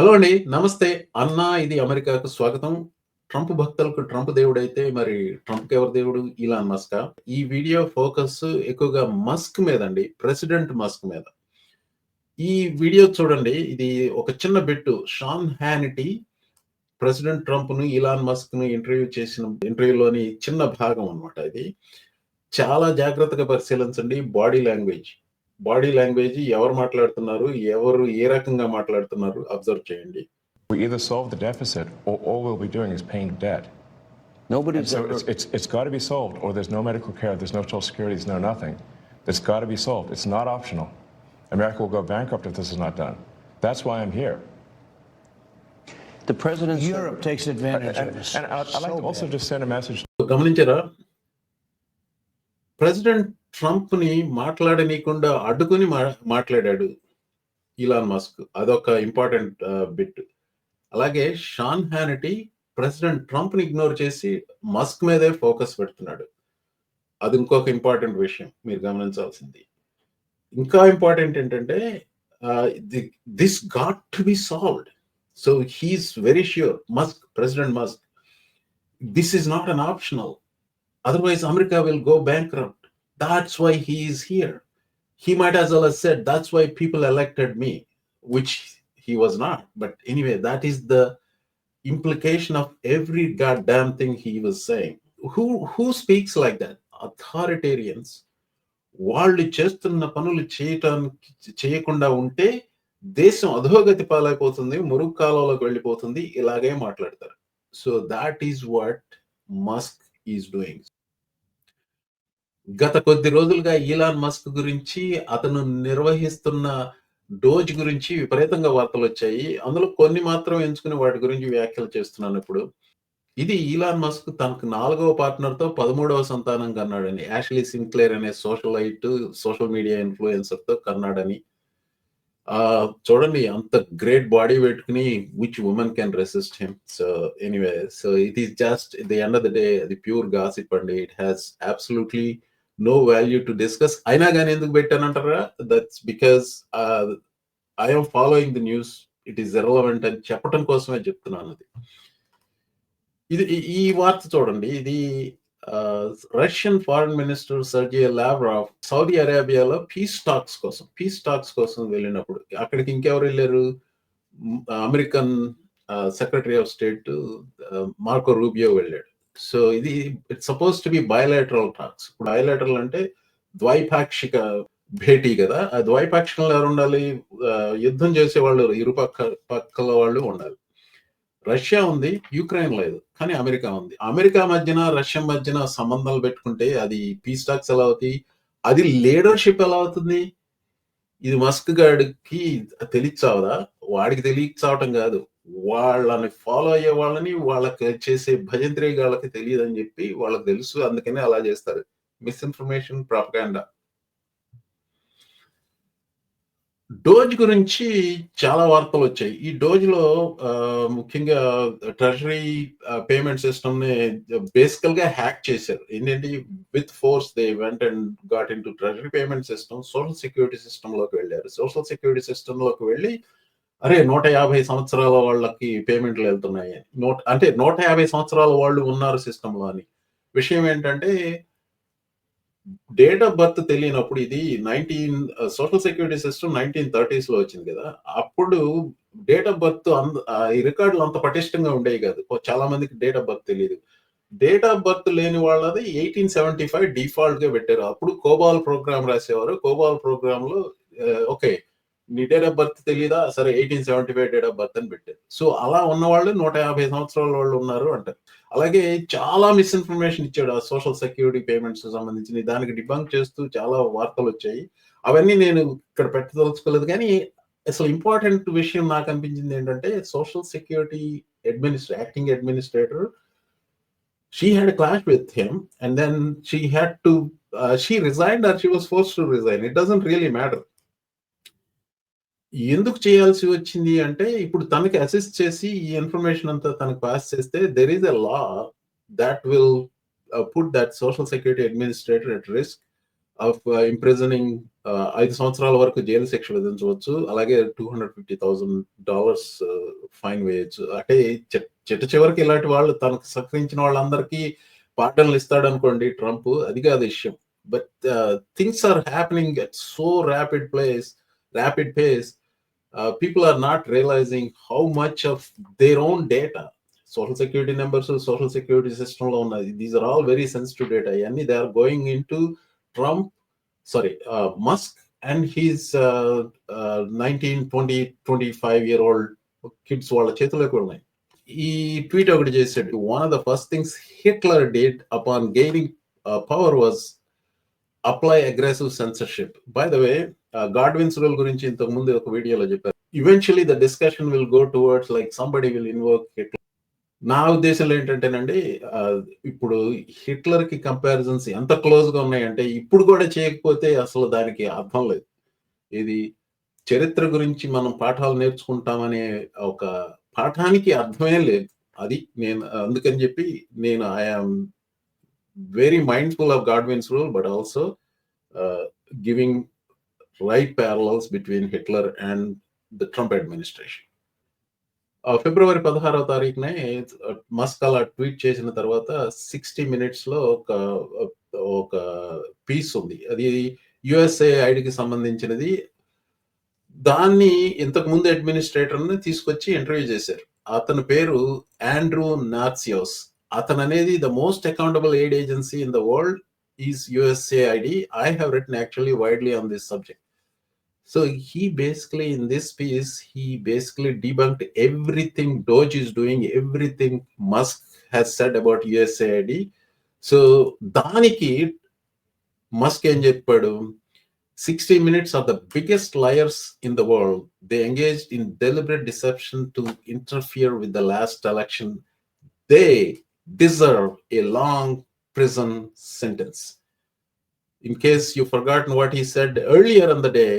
Hello అండి. నమస్తే. అన్నా ఇది అమెరికాకు స్వాగతం. ట్రంప్ భక్తులకు ట్రంప్ దేవుడు అయితే మరి ట్రంప్ ఎవరు దేవుడు? ఇలాన్ మస్కా? ఈ వీడియో ఫోకస్ ఎక్కువగా మస్క్ మీద అండి ప్రెసిడెంట్ మస్క్ మీద. ఈ వీడియో చూడండి. ఇది ఒక చిన్న బిట్టు. షాన్ హ్యానిటీ ప్రెసిడెంట్ ట్రంప్ను ఇలాన్ మస్క్ను ఇంటర్వ్యూ చేసిన ఇంటర్వ్యూలోని చిన్న భాగం అన్నమాట ఇది. చాలా జాగ్రత్తగా పరిశీలించండి బాడీ లాంగ్వేజ్. బాడీ లాంగ్వేజ్ ఎవరు మాట్లాడుతున్నారు? ఎవరు ఏ రకంగా మాట్లాడుతున్నారు? అబ్జర్వ్ చేయండి. We either solve the deficit or all we'll be doing is paying debt. And Nobody's so ever, it's, it's, it's got to be solved, or there's no medical care, there's no social security, there's no nothing. It's got to be solved. It's not optional. America will go bankrupt if this is not done. That's why I'm here. the president said- Europe takes advantage And, of us. and I'd, I'd like so to also bad. just send a message గమనించారా? Trump ట్రంప్‌ని మాట్లాడనీయకుండా అడ్డుకుని మా మాట్లాడాడు Elon Musk. అదొక important bit. అలాగే Sean Hannity president ట్రంప్‌ని ignore చేసి Musk మీదే ఫోకస్ పెడుతున్నాడు. అది ఇంకొక ఇంపార్టెంట్ విషయం మీరు గమనించాల్సింది. ఇంకా ఇంపార్టెంట్ ఏంటంటే the this got to be solved. So he is very sure Musk president Musk this is not an optional otherwise America will go bank bankrupt. That's why he is here. He might as well have said, That's why people elected me, which he was not. But anyway, that is the implication of every goddamn thing he was saying. Who who speaks like that? Authoritarians. వాళ్ళు చేస్తున్న పనులు చేయటానికి చేయకుండా ఉంటే దేశం అధోగతి పాలైపోతుంది మురుగు కాలంలోకి వెళ్ళిపోతుంది ఇలాగే మాట్లాడతారు so that is what Musk is doing గత కొద్ది రోజులుగా ఈలాన్ మస్క్ గురించి అతను నిర్వహిస్తున్న డోజ్ గురించి విపరీతంగా వార్తలు వచ్చాయి. అందులో కొన్ని మాత్రం ఎంచుకుని వాటి గురించి వ్యాఖ్యలు చేస్తున్నాను ఇప్పుడు. ఇది ఈలాన్ మస్క్ తనకు నాలుగవ పార్ట్నర్తో పదమూడవ సంతానం కన్నాడని యాష్లీ సింక్లేర్ అనే సోషలైట్ సోషల్ మీడియా ఇన్ఫ్లుయెన్సర్తో కన్నాడని. ఆ చూడండి అంత గ్రేట్ బాడీ పెట్టుకుని which women can resist him so anyway so it is just the end of the day the pure gossip అండి. It has absolutely no value to discuss అయినా కానీ ఎందుకు పెట్టానంటారా? That's because I'm following the news it is irrelevant అని చెప్పడం కోసమే చెప్తున్నాను అది. ఇది ఈ- వార్త చూడండి. ఇది Russian foreign minister Sergey Lavrov Saudi అరేబియాలో పీస్ టాక్స్ కోసం పీస్ టాక్స్ కోసం వెళ్ళినప్పుడు. అక్కడికి ఇంకెవరు వెళ్ళారు? American secretary of state Marco Rubio వెళ్ళాడు. సో ఇది it's suppose to be bilateral talks ఇప్పుడు బయలాటరల్ అంటే ద్వైపాక్షిక భేటీ కదా. ఆ ద్వైపాక్షికంలో ఎవరు ఉండాలి? యుద్ధం చేసే వాళ్ళు ఇరు పక్క పక్కల వాళ్ళు ఉండాలి. రష్యా ఉంది యుక్రెయిన్ లేదు కానీ అమెరికా ఉంది. అమెరికా మధ్యన రష్యా మధ్యన సంబంధాలు పెట్టుకుంటే అది పీస్ టాక్స్ ఎలా అవుతాయి? అది లీడర్షిప్ ఎలా అవుతుంది? ఇది మస్క్ గాడికి తెలియచావదా? వాడికి తెలియచావటం కాదు. వాళ్ళని ఫాలో అయ్యే వాళ్ళని వాళ్ళకి చేసే భజంత్రి వాళ్ళకి అని చెప్పి వాళ్ళకి తెలుసు. అందుకనే అలా చేస్తారు. మిస్ఇన్ఫర్మేషన్ ప్రాపకాండా డోజ్ గురించి చాలా వార్తలు వచ్చాయి. ఈ డోజ్లో ముఖ్యంగా ట్రెజరీ పేమెంట్ సిస్టమ్ని బేసికల్గా హ్యాక్ చేశారు. ఏంటంటే with force they went and got in to treasury payment system social security సిస్టమ్లోకి వెళ్ళారు. సోషల్ సెక్యూరిటీ సిస్టమ్లోకి వెళ్ళి అరే నూట యాభై సంవత్సరాల వాళ్ళకి పేమెంట్లు వెళ్తున్నాయి. నూట అంటే నూట యాభై సంవత్సరాల వాళ్ళు ఉన్నారు సిస్టంలో అని. విషయం ఏంటంటే డేట్ ఆఫ్ బర్త్ తెలియనప్పుడు ఇది nineteen social security system nineteen థర్టీస్లో వచ్చింది కదా. అప్పుడు డేట్ ఆఫ్ బర్త్ అంద ఈ రికార్డులు అంత పటిష్టంగా ఉండేవి కాదు. చాలా మందికి డేట్ ఆఫ్ బర్త్ తెలియదు డేట్ ఆఫ్ బర్త్ లేని వాళ్ళది ఎయిటీన్ సెవెంటీ ఫైవ్ డిఫాల్ట్గా పెట్టారు. అప్పుడు కోబాల్ ప్రోగ్రామ్ రాసేవారు. కోబాల్ ప్రోగ్రామ్లో ఓకే నీ డేట్ ఆఫ్ బర్త్ తెలియదా సరే eighteen seventy five date of birth అని పెట్టారు. సో అలా ఉన్న వాళ్ళు నూట యాభై సంవత్సరాల వాళ్ళు ఉన్నారు అంటారు. అలాగే చాలా మిస్ఇన్ఫర్మేషన్ ఇచ్చాడు ఆ సోషల్ సెక్యూరిటీ పేమెంట్స్ సంబంధించి దానికి డిబంక్ చేస్తూ చాలా వార్తలు వచ్చాయి. అవన్నీ నేను ఇక్కడ పెట్టదలుచుకోలేదు కానీ అసలు ఇంపార్టెంట్ విషయం నాకు అనిపించింది ఏంటంటే social security అడ్మినిస్ట్రే acting administrator she had clash with him and then she had to she resign or she was force to resign it doesn't really matter ఎందుకు చేయాల్సి వచ్చింది అంటే ఇప్పుడు తనకి అసిస్ట్ చేసి ఈ ఇన్ఫర్మేషన్ అంతా తనకు పాస్ చేస్తే there is a law that will put that social security administrator at risk of imprisoning ఐదు సంవత్సరాల వరకు జైలు శిక్ష విధించవచ్చు. అలాగే two hundred fifty thousand dollars fine వేయచ్చు. అంటే చిట్ట చివరికి ఇలాంటి వాళ్ళు తనకు సహకరించిన వాళ్ళందరికీ పాటలు ఇస్తాడు అనుకోండి ట్రంప్ అది కాదు విషయం. But things are happening at so rapid place rapid pace people are not realising how much of their own data social security numbers social security system లో ఉన్నది these are all very sensitive data ఇవన్నీ they are going into Trump sorry Musk and his nineteen twenty twenty five year old kids వాళ్ళ చేతిలోకి ఉన్నాయి ఈ tweet ఒకటి చేశాడు one of the first things Hitler did upon gaining power was apply aggressive censorship by the way Godwin's rule గురించి ఇంతకు ముందు ఒక వీడియోలో చెప్పారు. Eventually the discussion will go towards like somebody will invoke Hitler నా ఉద్దేశంలో ఏంటంటేనండి ఇప్పుడు హిట్లర్కి కంపారిజన్స్ ఎంత క్లోజ్గా ఉన్నాయంటే ఇప్పుడు కూడా చేయకపోతే అసలు దానికి అర్థం లేదు. ఇది చరిత్ర గురించి మనం పాఠాలు నేర్చుకుంటామనే ఒక పాఠానికి అర్థమే లేదు. అది నేను అందుకని చెప్పి నేను I am very mindful of Godwin's rule but also giving right parallels between Hitler and the Trump administration ఫిబ్రవరి పదహారవ తారీఖునే మస్క్ అలా ట్వీట్ చేసిన తర్వాత సిక్స్టీ మినిట్స్లో ఒక ఒక పీస్ ఉంది. అది యుఎస్ఏ ఐడికి సంబంధించినది. దాన్ని ఇంతకు ముందు తీసుకొచ్చి ఇంటర్వ్యూ చేశారు. అతని పేరు ఆండ్రూ నార్సియోస్ అతను అనేది the most accountable aid agency in the world is USAID I have written actually widely on this subject So he basically in this piece he basically debunked everything Doge is doing, everything Musk has said about USAID. So దానికి Musk ఏం చెప్పాడు sixty minutes are the biggest liars in the world they engage in deliberate deception to interfere with the last election they deserve a long prison sentence In case you've forgotten what he said earlier in the day,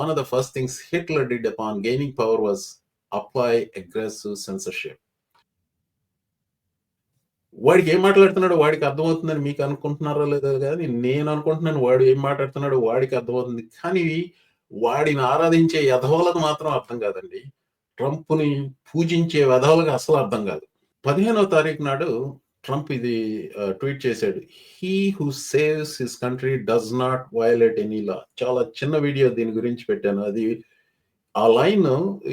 one of the first things Hitler did upon gaining power was apply aggressive censorship. వాడికి ఏం మాట్లాడుతున్నాడో వాడికి అర్థమవుతుందని మీకు అనుకుంటున్నారో లేదో కానీ నేను అనుకుంటున్నాను వాడు ఏం మాట్లాడుతున్నాడో వాడికి అర్థమవుతుంది. కానీ వాడిని ఆరాధించే యధవలకు మాత్రం అర్థం కాదండి. ట్రంప్ని పూజించే యధవలకు అసలు అర్థం కాదు. పదిహేనవ తారీఖు నాడు ట్రంప్ ఇది ట్వీట్ చేశాడు. He who saves his country does not violate any law చాలా చిన్న వీడియో దీని గురించి పెట్టాను. అది ఆ line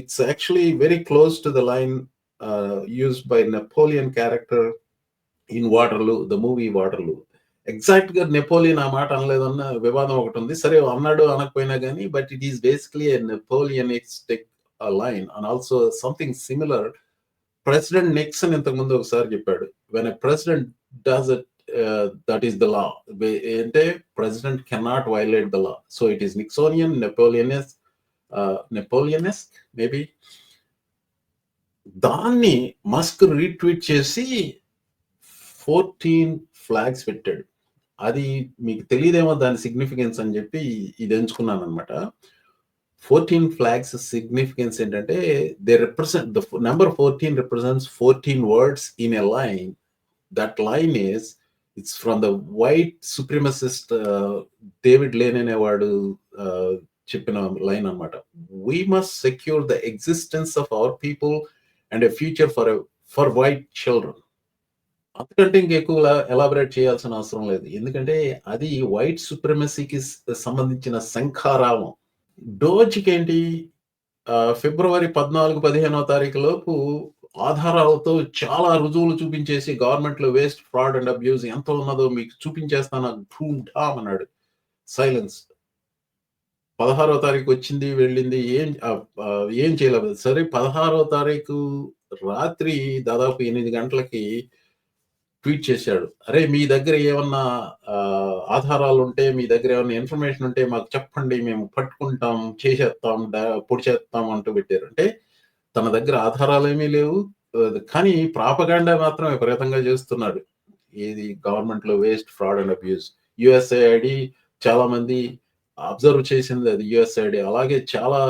it's actually very close to the line used by Napoleon character in Waterloo the movie Waterloo ఎగ్జాక్ట్గా నెపోలియన్ ఆ మాట అనలేదన్న వివాదం ఒకటి ఉంది. సరే అన్నాడు అనకపోయినా కానీ but it is basically Napoleonistic line and also something similar president Nixon ఇంతకు ముందు ఒకసారి చెప్పాడు. When a president does it that is the law అంటే president cannot violate the law so it is Nixonian Napoleonesque Napoleonesque maybe దాన్ని Musk retweet చేసి fourteen flags పెట్టాడు. అది మీకు తెలియదేమో దాని సిగ్నిఫికెన్స్ అని చెప్పి ఇది ఎంచుకున్నాను అనమాట ఫోర్టీన్ ఫ్లాగ్స్ సిగ్నిఫికెన్స్ ఏంటంటే they represent the number fourteen represents fourteen words in a line that line is it's from the white supremacist David Lane అనేవాడు చెప్పిన లైన్ అనమాట we must secure the existence of our people and a future for for white children అంతకంటే ఇంకెక్కువ elaborate చేయాల్సిన అవసరం లేదు. ఎందుకంటే అది వైట్ సుప్రమసీకి సంబంధించిన శంఖారావం డోజ్కి ఏంటి ఆ, ఫిబ్రవరి పద్నాలుగు పదిహేనో తారీఖు లోపు ఆధారాలతో చాలా రుజువులు చూపించేసి గవర్నమెంట్లో వేస్ట్ ఫ్రాడ్ అండ్ అబ్యూజ్ ఎంత ఉన్నదో మీకు చూపించేస్తాను ధూమ్ ఢామ్ అన్నాడు సైలెన్స్. పదహారో తారీఖు వచ్చింది వెళ్ళింది ఏం ఏం చేయలేదు. సరే పదహారో తారీఖు రాత్రి దాదాపు ఎనిమిది గంటలకి ట్వీట్ చేశాడు. అరే మీ దగ్గర ఏమన్నా ఆ, ఆధారాలు ఉంటే మీ దగ్గర ఏమన్నా ఇన్ఫర్మేషన్ ఉంటే మాకు చెప్పండి మేము పట్టుకుంటాం చేసేస్తాం పొడి చేస్తాం అంటూ పెట్టారు. అంటే తన దగ్గర ఆధారాలు ఏమీ లేవు కానీ ప్రాపగాండా మాత్రం విపరీతంగా చేస్తున్నాడు. ఇది గవర్నమెంట్లో waste fraud and abuse USAID చాలా మంది అబ్జర్వ్ చేసింది అది యుఎస్ఐడి అలాగే చాలా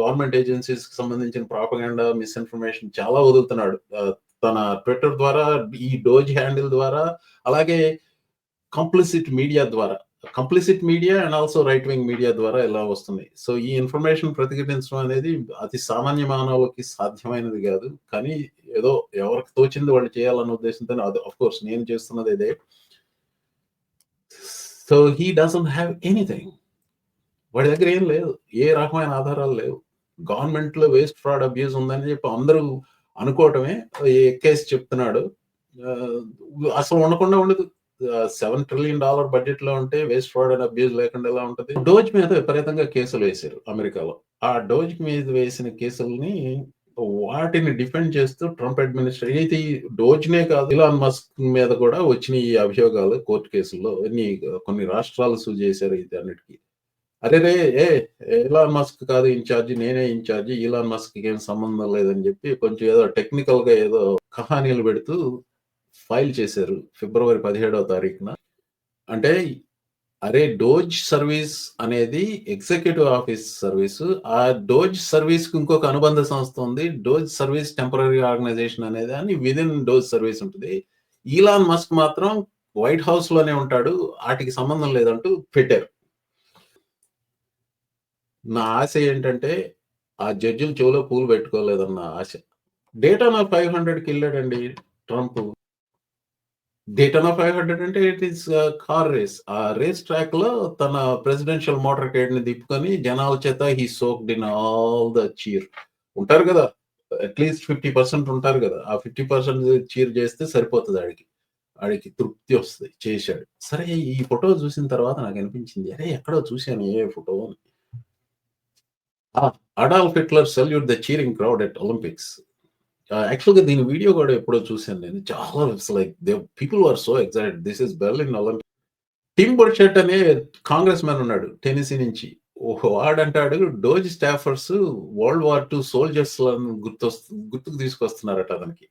గవర్నమెంట్ ఏజెన్సీస్కి సంబంధించిన ప్రాపగాండా మిస్ఇన్ఫర్మేషన్ చాలా వదులుతున్నాడు. తన ట్విట్టర్ ద్వారా ఈ డోజ్ హ్యాండిల్ ద్వారా అలాగే కంప్లిసిట్ మీడియా ద్వారా. Complicit media and also right wing media ద్వారా ఇలా వస్తుంది సో ఈ ఇన్ఫర్మేషన్ ప్రతిఘటించడం అనేది అతి సామాన్య మానవులకి సాధ్యమైనది కాదు. కానీ ఏదో ఎవరికి తోచింది వాళ్ళు చేయాలన్న ఉద్దేశంతో అది ఆఫ్ కోర్స్ నేను చేస్తున్నది ఇదే. So he doesn't have anything వాడి దగ్గర ఏం లేదు. ఏ రకమైన ఆధారాలు లేవు. గవర్నమెంట్లో వేస్ట్ ఫ్రాడ్ అబ్యూస్ ఉందని చెప్పి అందరూ అనుకోవటమే. ఎక్కేసి చెప్తున్నాడు. ఆ, అసలు ఉండకుండా ఉండదు. సెవెన్ ట్రిలియన్ డాలర్ బడ్జెట్లో ఉంటే వేస్ట్ ఫ్రాడ్ అండ్ అబ్యూజ్ లేకుండా ఎలా ఉంటుంది? డోజ్ మీద విపరీతంగా కేసులు వేశారు అమెరికాలో. ఆ డోజ్ మీద వేసిన కేసుల్ని వాటిని డిఫెండ్ చేస్తూ ట్రంప్ అడ్మినిస్ట్రేషన్ అయితే ఈ డోజ్నే కాదు ఇలాన్ మస్క్ మీద కూడా వచ్చిన ఈ అభియోగాలు కోర్టు కేసుల్లో. ఎన్ని కొన్ని రాష్ట్రాలు సూ చేశారు ఇది అన్నిటికీ. అరే రే ఏ ఇలాన్ మస్క్ కాదు ఇన్ఛార్జి నేనే ఇన్ఛార్జి ఇలాన్ మస్క్ ఏం సంబంధం లేదని చెప్పి కొంచెం ఏదో టెక్నికల్గా ఏదో కహానీలు పెడుతూ ఫైల్ చేశారు ఫిబ్రవరి పదిహేడవ తారీఖున. అంటే అరే డోజ్ సర్వీస్ అనేది ఎగ్జిక్యూటివ్ ఆఫీస్ సర్వీస్ ఆ డోజ్ సర్వీస్కి ఇంకొక అనుబంధ సంస్థ ఉంది. డోజ్ సర్వీస్ టెంపరీ ఆర్గనైజేషన్ అనేది అని విదిన్ డోజ్ సర్వీస్ ఉంటుంది. ఈలాన్ మస్క్ మాత్రం వైట్ హౌస్లోనే ఉంటాడు. వాటికి సంబంధం లేదంటూ పెట్టారు. నా ఆశ ఏంటంటే ఆ జడ్జిలు చెవులో పూలు పెట్టుకోలేదన్న ఆశ. డేటానా ఫైవ్ హండ్రెడ్కి వెళ్ళాడండి ట్రంప్. డేటానా ఫైవ్ హండ్రెడ్ అంటే ఇట్ ఈస్ కార్ రేస్ ఆ రేస్ ట్రాక్లో తన ప్రెసిడెన్షియల్ మోటార్ కేడ్ని దిప్పుకొని జనాల చేత he soaked in all the cheer ఉంటారు కదా అట్లీస్ట్ ఫిఫ్టీ పర్సెంట్ ఉంటారు కదా ఆ ఫిఫ్టీ పర్సెంట్ చీర్ చేస్తే సరిపోతుంది ఆడికి. ఆడికి తృప్తి వస్తుంది చేశాడు. సరే ఈ ఫోటో చూసిన తర్వాత నాకు అనిపించింది అరే ఎక్కడో చూశాను ఏ ఫోటో అని. Adolf Hitler salute the cheering crowd at Olympics. యాక్చువల్గా దీని వీడియో కూడా ఎప్పుడో చూశాను నేను. చాలా it's like they people are so excited. This is Berlin Olympic Tim Burchett అనే కాంగ్రెస్ మ్యాన్ ఉన్నాడు టెన్నిసీ నుంచి. ఓహో వాడంటాడు DOGE staffers world war two soldiers గుర్తు గుర్తుకు తీసుకొస్తున్నారట అతనికి.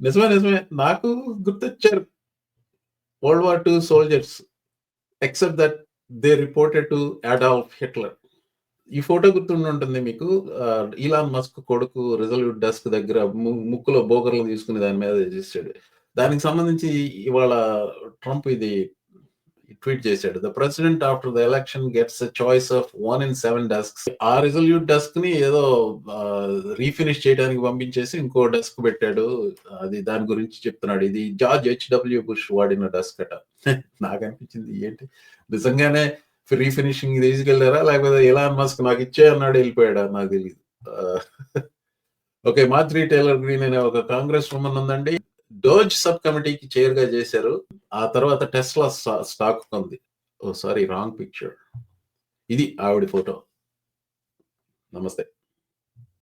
నిజమే నిజమే. నాకు గుర్తొచ్చారు. World war two soldiers. Except that they reported to Adolf Hitler. ఈ ఫోటో గుర్తుండి ఉంటుంది మీకు ఇలా మస్క్ కొడుకు రిజల్యూట్ డెస్క్ దగ్గర ముక్కులో బోకర్లు తీసుకుని దాని మీద చేసాడు దానికి సంబంధించి ఇవాళ ట్రంప్ ఇది ట్వీట్ చేశాడు. The president after the election gets choice of one in seven desk ఆ రిజల్యూట్ డెస్క్ని ఏదో రీఫినిష్ చేయడానికి పంపించేసి ఇంకో డెస్క్ పెట్టాడు. అది దాని గురించి చెప్తున్నాడు. ఇది జార్జ్ హెచ్డబ్ల్యూ బుష్ వాడిన డెస్క్ అట. నాకు అనిపించింది ఏంటి? నిజంగానే రీఫినిషింగ్ తీసుకెళ్ళారా లేకపోతే ఎలాన్ మస్క్ నాకు ఇచ్చే అన్నాడు వెళ్ళిపోయాడా? నాకు తెలియదు ఓకే మాద్రి టైలర్ గ్రీన్ అనే ఒక కాంగ్రెస్ ఉమెన్ ఉందండి. డోజ్ సబ్ కమిటీకి చైర్గా చేశారు. ఆ తర్వాత టెస్లా స్టాక్ ఉంది ఓ సారీ రాంగ్ పిక్చర్ ఇది ఆవిడ ఫోటో. నమస్తే.